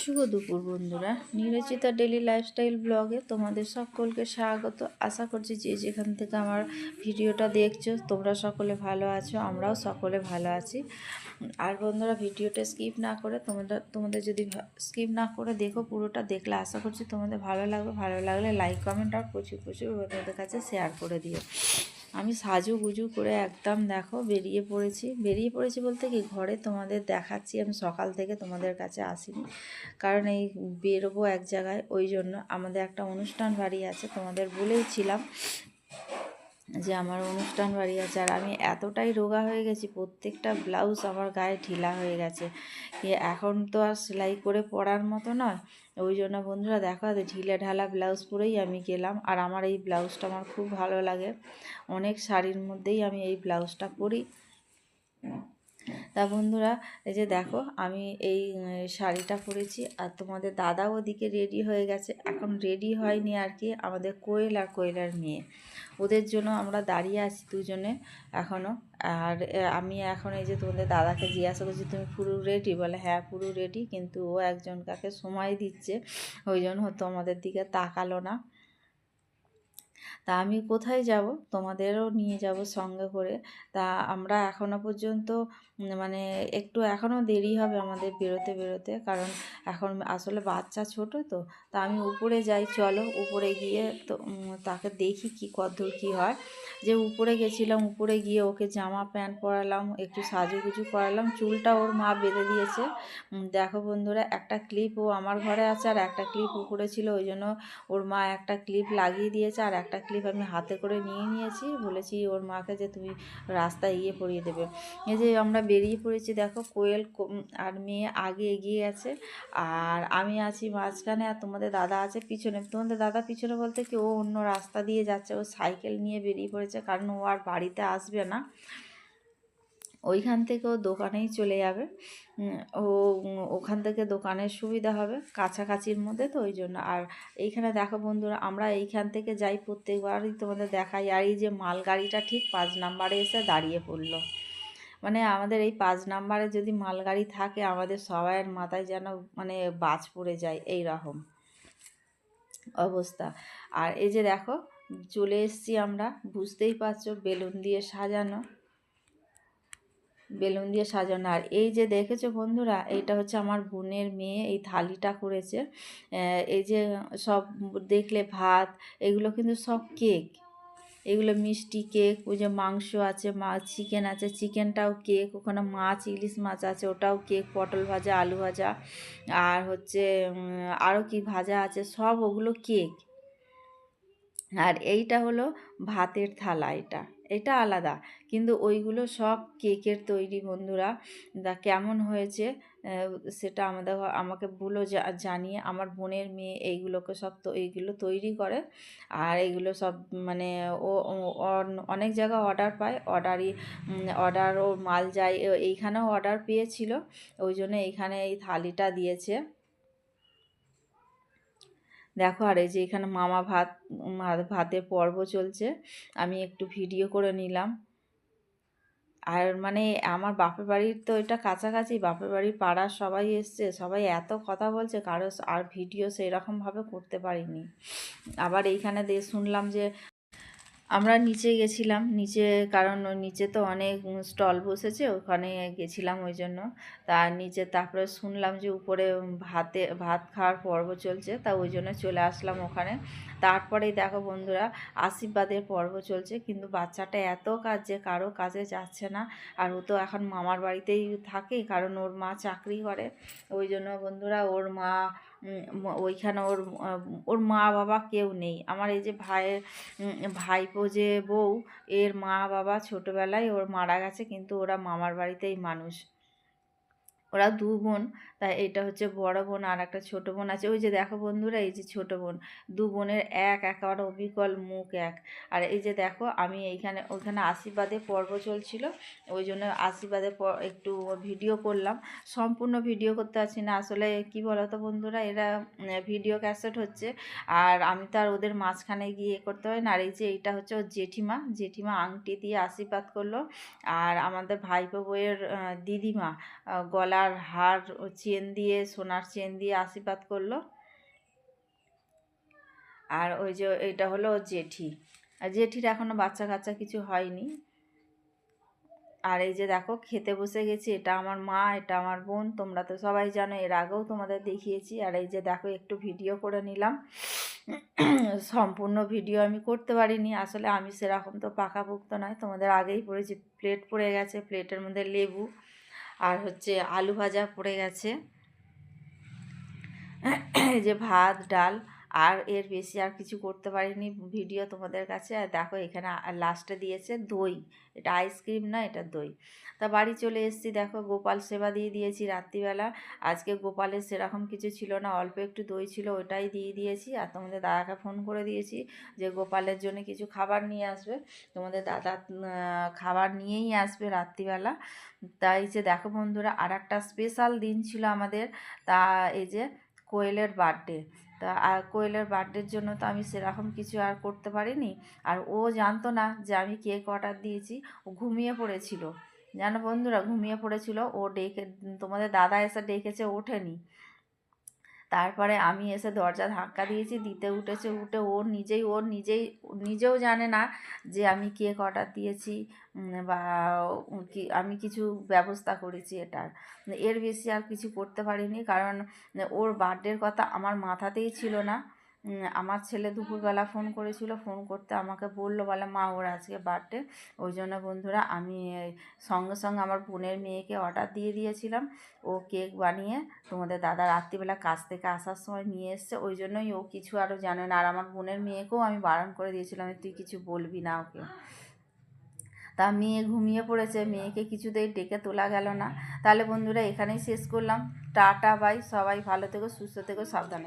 শুভ দুপুর, বন্ধুরা। নিরচিতা daily lifestyle ব্লগে তোমাদের সকলকে স্বাগত। আশা করছি যে যেখান থেকে আমার ভিডিওটা দেখছ, তোমরা সকলে ভালো আছো, আমরাও সকলে ভালো আছি। আর বন্ধুরা, ভিডিওটা স্কিপ না করে তোমাদের তোমাদের যদি স্কিপ না করে দেখো পুরোটা দেখলে, আশা করছি তোমাদের ভালো লাগবে। ভালো লাগলে লাইক কমেন্ট আর প্রচুর প্রচুর বন্ধুদের কাছে শেয়ার করে দিও। আমি সাজু গুজু করে একদম দেখো বেরিয়ে পড়েছি। বেরিয়ে পড়েছি বলতে কি ঘরে তোমাদের দেখাচ্ছি, আমি সকাল থেকে তোমাদের কাছে আসিনি। কারণ এই বেরোবো এক জায়গায়, ওই জন্য আমাদের একটা অনুষ্ঠান বাড়ি আছে, তোমাদের বলেইছিলাম যে আমার অনুষ্ঠান বাড়ি আছে আর আমি এতটাই রোগা হয়ে গেছি, প্রত্যেকটা ব্লাউজ আমার গায়ে ঢিলা হয়ে গেছে। এখন তো আর সেলাই করে পরার মতো নয়। ওই জন্য বন্ধুরা দেখো ঢিলে ঢালা ব্লাউজ পরেই আমি গেলাম আর আমার এই ব্লাউজটা আমার খুব ভালো লাগে। অনেক শাড়ির মধ্যেই আমি এই ব্লাউজটা পরি। তা বন্ধুরা, এই যে দেখো, আমি এই শাড়িটা পরেছি আর তোমাদের দাদা ওদিকে রেডি হয়ে গেছে। এখন রেডি হয়নি আর কি, আমাদের কোয়েল আর কোয়েলার মেয়ে। ওদের জন্য আমরা দাঁড়িয়ে আছি দুজনে এখনও আর আমি এখন এই যে তোমাদের দাদাকে জিজ্ঞাসা করছি, তুমি পুরো রেডি বলে হ্যাঁ পুরো রেডি কিন্তু ও একজন কাকে সময় দিচ্ছে, ওই জন্য হয়তো আমাদের দিকে তাকালো না। তা আমি কোথায় যাব? তোমাদেরও নিয়ে যাব সঙ্গে করে। তা আমরা এখনও পর্যন্ত মানে একটু এখনও দেরি হবে আমাদের বেরোতে বেরোতে। কারণ এখন আসলে বাচ্চা ছোট তো, তা আমি উপরে যাই, চলো। উপরে গিয়ে তো তাকে দেখি কি কদ্দূর কী হয়। যে উপরে গেছিলাম, উপরে গিয়ে ওকে জামা প্যান্ট পরালাম, একটু সাজুগুজু করালাম। চুলটা ওর মা বেঁধে দিয়েছে। দেখো বন্ধুরা, একটা ক্লিপ ও আমার ঘরে আছে আর একটা ক্লিপ উপরে ছিল। ওই জন্য ওর মা একটা ক্লিপ লাগিয়ে দিয়েছে আর একটা ক্লিপ আমি হাতে করে নিয়ে নিয়েছি। বলেছি ওর মাকে যে তুমি রাস্তায় গিয়ে পড়িয়ে দেবে। এই যে আমরা বেরিয়ে পড়েছি, দেখো কোয়েল আর মেয়ে আগে এগিয়ে গেছে। আর আমি আছি মাঝখানে আর তোমাদের দাদা আছে পিছনে। তোমাদের দাদা পিছনে বলতে কি ও অন্য রাস্তা দিয়ে যাচ্ছে। ও সাইকেল নিয়ে বেরিয়ে পড়েছে কারণ ও আর বাড়িতে আসবে না। ওইখান থেকে ও দোকানেই চলে যাবে। ও, ওখান থেকে দোকানের সুবিধা হবে কাছাকাছির মধ্যে তো ওই জন্য। আর এইখানে দেখো বন্ধুরা, আমরা এইখান থেকে যাই প্রত্যেকবারই তোমাদের দেখাই। আর এই যে মালগাড়িটা ঠিক পাঁচ নাম্বারে এসে দাঁড়িয়ে পড়ল। মানে আমাদের এই পাঁচ নাম্বারে যদি মালগাড়ি থাকে, আমাদের সবাইয়ের মাথায় যেন মানে বাজ পড়ে যায় এই রকম অবস্থা। আর এই যে দেখো, চলে এসছি আমরা, বুঝতেই পারছ, বেলুন দিয়ে সাজানো। বেলুন দিয়ে সাজানো। আর এই যে দেখেছ বন্ধুরা, এইটা হচ্ছে আমার বোনের মেয়ে, এই থালিটা করেছে। এই যে সব দেখলে ভাত, এগুলো কিন্তু সব কেক। এগুলো মিষ্টি কেক, ওই যে মাংস আছে, মা, চিকেন আছে, চিকেনটাও কেক, ওখানে মাছ, ইলিশ মাছ আছে, ওটাও কেক, পটল ভাজা, আলু ভাজা, আর হচ্ছে আরও কি ভাজা আছে, সব ওগুলো কেক। আর এইটা হলো ভাতের থালা, এটা। এটা আলাদা। কিন্তু ওইগুলো সব কেকের তৈরি বন্ধুরা, দা কেমন হয়েছে সেটা আমাদের আমাকে ভুলো জানিয়ে আমার বোনের মেয়ে এইগুলোকে সব তো, এইগুলো তৈরি করে। আর এইগুলো সব মানে ও অনেক জায়গায় অর্ডার পায়। অর্ডারই অর্ডার ও মাল যায়। এইখানেও অর্ডার পেয়েছিল। ওই জন্য এইখানে এই থালিটা দিয়েছে। দেখো আর এই যে এখানে মামা ভাত ভাতের পর্ব চলছে, আমি একটু ভিডিও করে নিলাম। আর মানে আমার বাপের বাড়ির তো এটা কাছাকাছি, বাপের বাড়ির পাড়ার সবাই এসছে, সবাই এত কথা বলছে কারও আর ভিডিও সেরকমভাবে করতে পারিনি। আবার এইখানে দিয়ে শুনলাম যে আমরা নিচে গেছিলাম, নিচে কারণ নিচে তো অনেক স্টল বসেছে, ওখানে গেছিলাম ওই জন্য। তার নিচে তারপরে শুনলাম যে উপরে ভাতে, ভাত খাওয়ার পর্ব চলছে, তা ওই জন্য চলে আসলাম ওখানে। তারপরেই দেখো বন্ধুরা, আশীর্বাদের পর্ব চলছে, কিন্তু বাচ্চাটা এত কাজ যে কারও কাজে যাচ্ছে না। আর ও তো এখন মামার বাড়িতেই থাকে, কারণ ওর মা চাকরি করে। ওই জন্য বন্ধুরা, ওর মা ওইখানে ওর ওর মা বাবা কেউ নেই। আমার এই যে ভাইয়ের ভাইপো যে বউ, এর মা বাবা ছোটোবেলায় ওর মারা গেছে, কিন্তু ওরা মামার বাড়িতেই মানুষ। ওরা দু বোন, তাই এটা হচ্ছে বড় বোন আর একটা ছোটো বোন আছে। ওই যে দেখো বন্ধুরা, এই যে ছোটো বোন, দু বোনের এক, একেবারে অবিকল মুখ এক। আর এই যে দেখো, আমি এইখানে, ওইখানে আশীর্বাদে পর্ব চলছিল, ওই জন্য আশীর্বাদে একটু ভিডিও করলাম। সম্পূর্ণ ভিডিও করতে পারছি না। আসলে কি বলতো বন্ধুরা, এরা ভিডিও ক্যাসেট হচ্ছে আর আমি তো আর ওদের মাঝখানে গিয়ে করতে হয় না। আর এই যে এইটা হচ্ছে ওর জেঠিমা জেঠিমা আংটি দিয়ে আশীর্বাদ করল। আর আমাদের ভাইপো বইয়ের দিদিমা গলার হার ও চেন দিয়ে, সোনার চেন দিয়ে আশীর্বাদ করল। আর ওই যে, এটা হলো জেঠি। আর জেঠির এখনও বাচ্চা কাচ্চা কিছু হয়নি। আর এই যে দেখো, খেতে বসে গেছি, এটা আমার মা, এটা আমার বোন, তোমরা তো সবাই জানো, এর আগেও তোমাদের দেখিয়েছি। আর এই যে দেখো, একটু ভিডিও করে নিলাম। সম্পূর্ণ ভিডিও আমি করতে পারিনি, আসলে আমি সেরকম তো পাকাপুক্ত নয়, তোমাদের আগেই পড়েছি, প্লেট পড়ে গেছে, প্লেটের মধ্যে লেবু। আর হচ্ছে আলু ভাজা পড়ে গেছে। যে ভাত ডাল আর এর বেশি আর কিছু করতে পারিনি ভিডিও তোমাদের কাছে। আর দেখো এখানে লাস্টে দিয়েছে দই। এটা আইসক্রিম না, এটা দই। তা বাড়ি চলে এসেছি, দেখো গোপাল সেবা দিয়ে দিয়েছি রাত্রিবেলা। আজকে গোপালের সেরকম কিছু ছিল না, অল্প একটু দই ছিল, ওটাই দিয়ে দিয়েছি। আর তোমাদের দাদাকে ফোন করে দিয়েছি যে গোপালের জন্য কিছু খাবার নিয়ে আসবে। তোমাদের দাদা খাবার নিয়েই আসবে রাত্রিবেলা। তাই যে দেখো বন্ধুরা আর একটা স্পেশাল দিন ছিল আমাদের। তা এই যে কোয়েলের বার্থডে তা আর কোয়েলের বার্থডের জন্য তো আমি সেরকম কিছু আর করতে পারিনি। আর ও জানতো না যে আমি কেক অর্ডার দিয়েছি। ও ঘুমিয়ে পড়েছিল। জানো বন্ধুরা, ঘুমিয়ে পড়েছিল। ও ডেকে, তোমাদের দাদা এসে ডেকেছে, ওঠেনি। তারপরে আমি এসে দরজা ধাক্কা দিয়েছি, দিতে উঠেছে, উঠে ওর নিজেই ওর নিজেই, নিজেও জানে না যে আমি কেক অর্ডার দিয়েছি বা কি, আমি কিছু ব্যবস্থা করেছি এটার। এর বেশি আর কিছু করতে পারিনি, কারণ ওর বার্থডের কথা আমার মাথাতেই ছিল না। আমার ছেলে দুপুরবেলা ফোন করেছিল, ফোন করতে আমাকে বলল, বলে, মা, ওর আজকে বার্থডে ওই জন্য বন্ধুরা আমি সঙ্গে সঙ্গে আমার বোনের মেয়েকে অর্ডার দিয়ে দিয়েছিলাম। ও কেক বানিয়ে তোমাদের দাদা রাত্রিবেলা কাজ থেকে আসার সময় নিয়ে এসছে। ওই জন্যই ও কিছু আরও জানে না। আর আমার বোনের মেয়েকেও আমি বারণ করে দিয়েছিলাম তুই কিছু বলবি না ওকে। তা মেয়ে ঘুমিয়ে পড়েছে। মেয়েকে কিছুতেই ডেকে তোলা গেল না। তাহলে বন্ধুরা, এখানেই শেষ করলাম। টাটা বাই সবাই ভালো থেকো, সুস্থ থেকো, সাবধানে